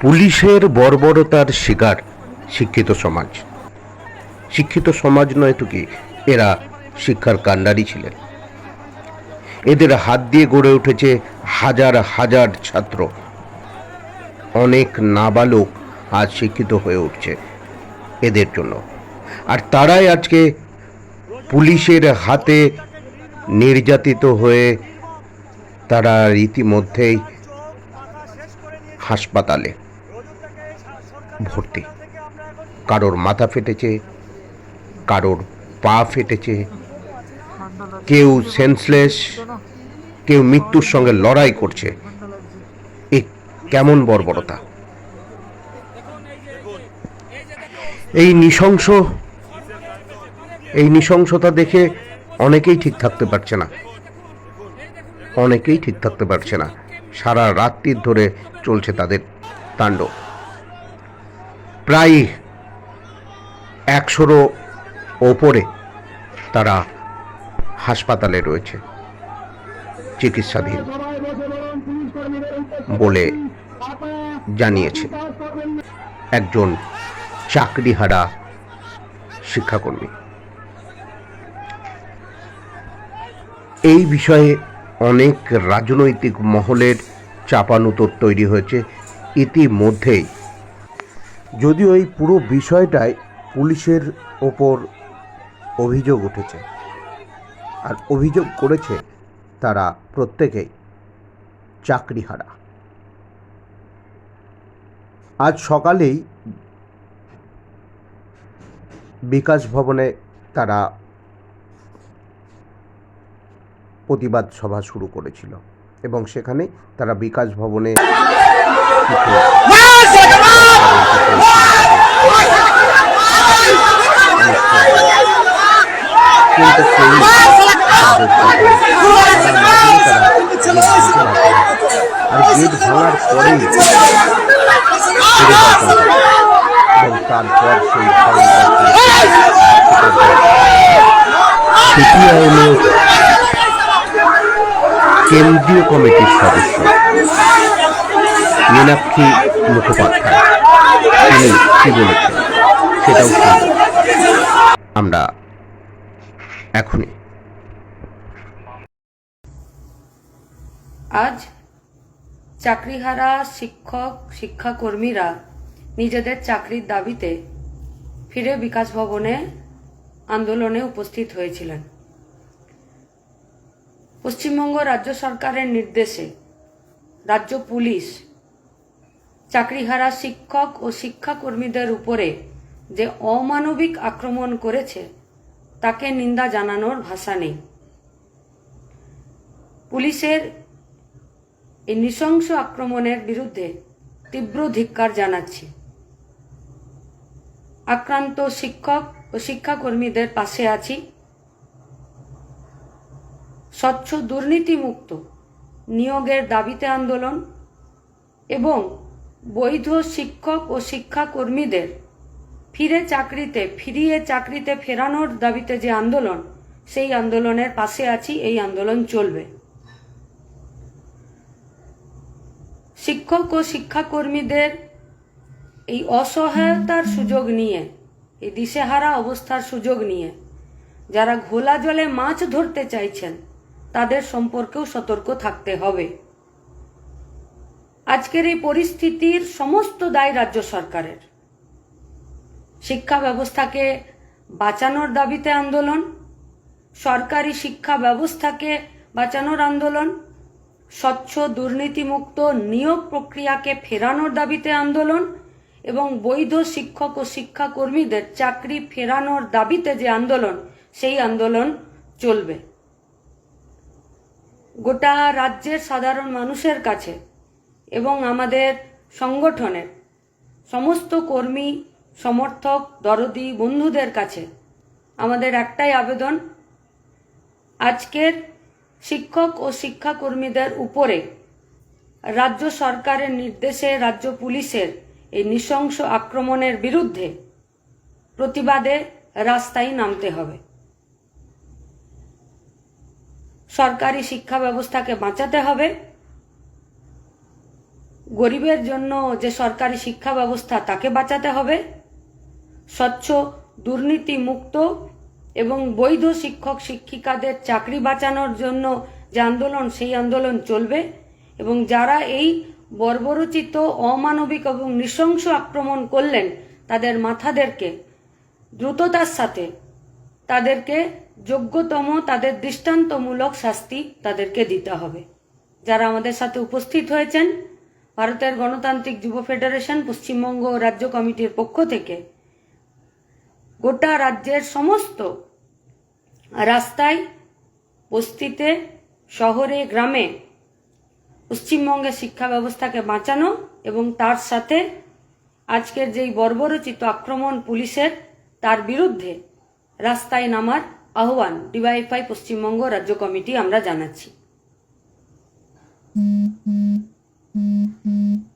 পুলিশের বর্বরতার শিকার শিক্ষিত সমাজ। শিক্ষিত সমাজ নয় তো কি? এরা শিক্ষার কাণ্ডারি ছিলেন। এদের হাত দিয়ে গড়ে উঠেছে হাজার হাজার ছাত্র। অনেক নাবালক আজ শিক্ষিত হয়ে উঠছে এদের জন্য। আর তারাই আজকে পুলিশের হাতে নির্যাতিত হয়ে তারা রীতিমধ্যেই হাসপাতালে ভর্তি। কারোর মাথা ফেটেছে, কারোর পা ফেটেছে। কেউ সেন্সলেস কেউ মৃত্যুর সঙ্গে লড়াই করছে। এ কেমন বর্বরতা। এই নৃশংস, এই নৃশংসতা দেখে অনেকেই ঠিক থাকতে পারছে না। অনেকেই ঠিক থাকতে পারছে না। সারা রাত্রির ধরে চলছে তাদের তাণ্ডব। প্রায় একশোরও ওপরে তারা হাসপাতালে রয়েছে, চিকিৎসাধীন বলে জানিয়েছে একজন চাকরিহারা শিক্ষাকর্মী। এই বিষয়ে অনেক রাজনৈতিক মহলের চাপানুতর তৈরি হয়েছে। ইতিমধ্যেই যদিও এই পুরো বিষয়টায় পুলিশের ওপর অভিযোগ উঠেছে। আর অভিযোগ করেছে তারা প্রত্যেকেই চাকরিহারা। আজ সকালেই বিকাশ ভবনে তারা প্রতিবাদ সভা শুরু করেছিল এবং সেখানে তারা বিকাশ ভবনে আর গেট ভাঙার পরেই এবং তারপর সেই সিপিআইএমের কেন্দ্রীয় কমিটির সদস্য মীনাক্ষী মুখোপাধ্যায়। বলেছেন সেটাও আমরা এখনই। আজ চাকরিহারা শিক্ষক, শিক্ষাকর্মীরা নিজেদের চাকরির দাবিতে ফিরে বিকাশ ভবনে আন্দোলনে উপস্থিত হয়েছিলেন। পশ্চিমবঙ্গ রাজ্য সরকারের নির্দেশে রাজ্য পুলিশ চাকরিহারা শিক্ষক ও শিক্ষাকর্মীদের উপরে যে অমানবিক আক্রমণ করেছে, তাকে নিন্দা জানানোর ভাষা নেই। পুলিশের এই নৃশংস আক্রমণের বিরুদ্ধে তীব্র ধিক্কার জানাচ্ছি। আক্রান্ত শিক্ষক ও শিক্ষাকর্মীদের পাশে আছি। স্বচ্ছ দুর্নীতিমুক্ত নিয়োগের দাবিতে আন্দোলন এবং বৈধ শিক্ষক ও শিক্ষাকর্মীদের ফিরে চাকরিতে, ফিরিয়ে চাকরিতে ফেরানোর দাবিতে যে আন্দোলন, সেই আন্দোলনের পাশে আছি, এই আন্দোলন চলবে। শিক্ষক ও শিক্ষাকর্মীদের এই অসহায়তার সুযোগ নিয়ে, এই দিশেহারা অবস্থার সুযোগ নিয়ে যারা ঘোলা জলে মাছ ধরতে চাইছেন, তাদের সম্পর্কেও সতর্ক থাকতে হবে। আজকের এই পরিস্থিতির সমস্ত দায় রাজ্য সরকারের। শিক্ষা ব্যবস্থাকে বাঁচানোর দাবিতে আন্দোলন, সরকারি শিক্ষা ব্যবস্থাকে বাঁচানোর আন্দোলন, স্বচ্ছ দুর্নীতিমুক্ত নিয়োগ প্রক্রিয়াকে ফেরানোর দাবিতে আন্দোলন এবং বৈধ শিক্ষক ও শিক্ষাকর্মীদের চাকরি ফেরানোর দাবিতে যে আন্দোলন, সেই আন্দোলন চলবে। গোটা রাজ্যের সাধারণ মানুষের কাছে এবং আমাদের সংগঠনের সমস্ত কর্মী, সমর্থক, দরদি, বন্ধুদের কাছে আমাদের একটাই আবেদন, আজকের শিক্ষক ও শিক্ষাকর্মীদের উপরে রাজ্য সরকারের নির্দেশে, রাজ্য পুলিশের এই নৃশংস আক্রমণের বিরুদ্ধে প্রতিবাদে রাস্তায় নামতে হবে। সরকারি শিক্ষা ব্যবস্থাকে বাঁচাতে হবে। গরিবের জন্য যে সরকারি শিক্ষা ব্যবস্থা, তাকে বাঁচাতে হবে। স্বচ্ছ দুর্নীতি মুক্ত এবং বৈধ শিক্ষক, শিক্ষিকাদের চাকরি বাঁচানোর জন্য যে আন্দোলন, সেই আন্দোলন চলবে এবং যারা এই বর্বরচিত, অমানবিক এবং নৃশংস আক্রমণ করলেন, তাদের মাথাদেরকে, দ্রুততার সাথে তাদেরকে যোগ্যতম, তাদের দৃষ্টান্তমূলক শাস্তি তাদেরকে দিতে হবে। যারা আমাদের সাথে উপস্থিত হয়েছেন ভারতের গণতান্ত্রিক যুব ফেডারেশন পশ্চিমবঙ্গ রাজ্য কমিটির পক্ষ থেকে গোটা রাজ্যের সমস্ত রাস্তায় বস্তিতে, শহরে, গ্রামে পশ্চিমবঙ্গের শিক্ষা ব্যবস্থাকে বাঁচানো এবং তার সাথে আজকের যেই বর্বরচিত আক্রমণ পুলিশের, তার বিরুদ্ধে রাস্তায় নামার আহ্বান ডিওয়াইফাই পশ্চিমবঙ্গ রাজ্য কমিটি আমরা জানাচ্ছি। mm-hmm.